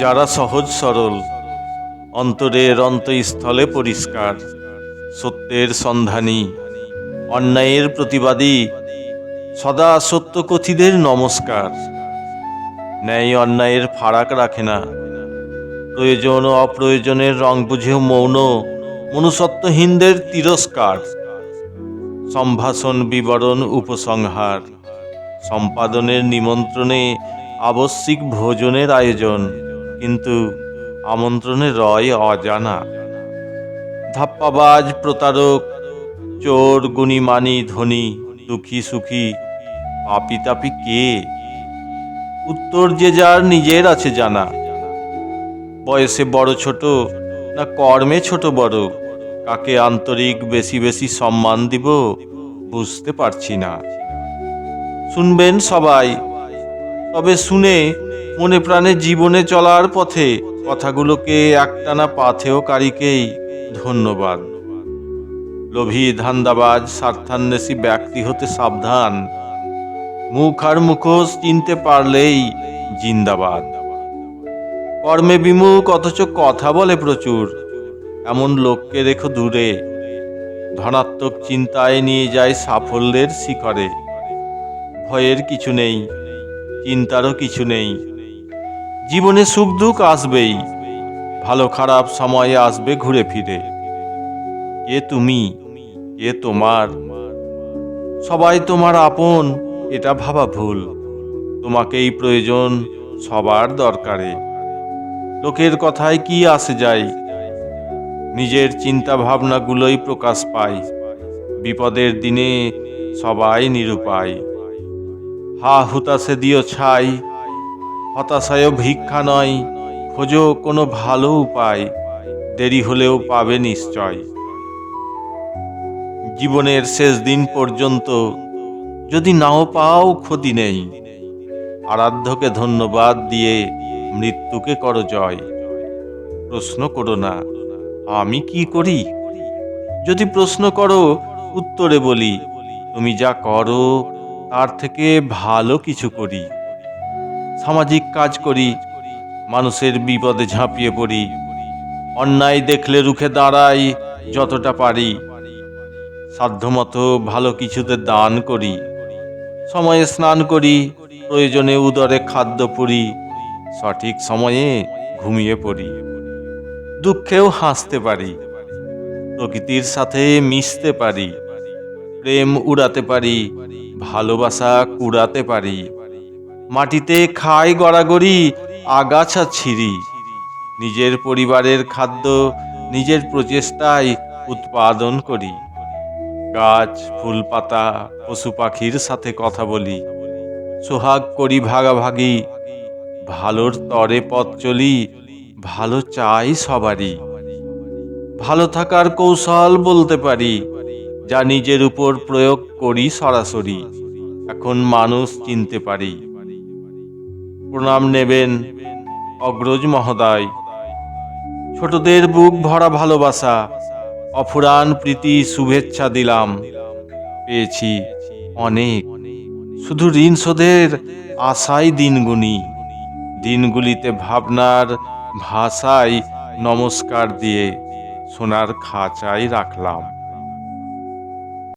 যারা সহজ সরল, অন্তরের অন্তঃস্থলে পরিষ্কার, সত্যের সন্ধানী, অন্যায়ের প্রতিবাদী, সদা সত্যকথীদের নমস্কার। ন্যায় অন্যায়ের ফারাক রাখে না। প্রয়োজন ও অপ্রয়োজনের রং বুঝেও মৌন, মনুষ্যত্বহীনদের তিরস্কার। সম্ভাষণ, বিবরণ, উপসংহার। সম্পাদনের নিমন্ত্রণে আবশ্যিক ভোজনের আয়োজন। কিন্তু আমন্ত্রণে রয় অজানা। ধাপ্পাবাজ প্রতারক, চোর, গুণীমানি, ধনী, দুঃখী সুখী পাপি তাপি কে? উত্তর যে যার নিজের আছে জানা। বয়সে বড় ছোট না কর্মে ছোট বড়? কাকে আন্তরিক বেশি বেশি সম্মান দিব বুঝতে পারছি না। শুনবেন সবাই। তবে শুনে মনে প্রাণে জীবনে চলার পথে কথাগুলোকে একটানা পাথেও পাথেয়কারীকেই ধন্যবাদ। লোভী ধান্দাবাজ, স্বার্থান্বেষী ব্যক্তি হতে সাবধান। মুখ আর মুখোশ চিনতে পারলেই জিন্দাবাদ। কর্মে বিমুখ, অথচ কথা বলে প্রচুর। এমন লোককে রেখো দূরে। ধনাত্মক চিন্তায় নিয়ে যায় সাফল্যের শিখরে। ভয়ের কিছু নেই, চিন্তারও কিছু নেই। জীবনে সুখ দুঃখ আসবেই, ভালো খারাপ সময়ে আসবে ঘুরে ফিরে। কে তুমি? কে তোমার? সবাই তোমার আপন, এটা ভাবা ভুল। তোমাকেই প্রয়োজন সবার দরকারে। লোকের কথায় কি আসে যায়? নিজের চিন্তা ভাবনাগুলোই প্রকাশ পায়। বিপদের দিনে সবাই নিরুপায়। হা হুতাশে দিও ছাই হতাশায় ভিক্ষা নয়, খোঁজো কোনো ভালো উপায়, দেরি হলেও পাবে নিশ্চয়। জীবনের শেষ দিন পর্যন্ত যদি নাও পাও ক্ষতি নেই, আরাধ্যকে ধন্যবাদ দিয়ে মৃত্যুকে করো জয়। প্রশ্ন করো না, আমি কি করি? যদি প্রশ্ন করো, উত্তরে বলি, তুমি যা করো, তার থেকে ভালো কিছু করি। সামাজিক কাজ করি, মানুষের বিপদে ঝাঁপিয়ে পড়ি। অন্যায় দেখলে রুখে দাঁড়াই যতটা পারি। সাধ্যমতো ভালো কিছুতে দান করি। সময়ে স্নান করি, প্রয়োজনে উদরে খাদ্য পুরি। সঠিক সময়ে ঘুমিয়ে পড়ি। দুঃখেও হাসতে পারি। প্রকৃতির সাথে মিশতে পারি। প্রেম উড়াতে পারি। ভালোবাসা কুড়াতে পারি। মাটিতে খাই গড়াগড়ি, আগাছা ছিঁড়ি। নিজের পরিবারের খাদ্য, নিজের প্রচেষ্টায় উৎপাদন করি। গাছ, ফুল পাতা, পশু পাখির সাথে কথা বলি। সোহাগ করি ভাগাভাগি। ভালোর তরে পথ চলি, ভালো চাই সবারই। ভালো থাকার কৌশল বলতে পারি, যা নিজের উপর প্রয়োগ করি সরাসরি। এখন মানুষ চিনতে পারি। প্রণাম নেবেন অগ্রজ মহোদয়। ছোটদের বুক ভরা ভালোবাসা, অফুরান প্রীতি শুভেচ্ছা দিলাম। পেয়েছি অনেক। শুধু ঋণ শোধের আশাই দিনগুনি দিনগুলিতে ভাবনার ভাষায় নমস্কার দিয়ে সোনার খাঁচায় রাখলাম।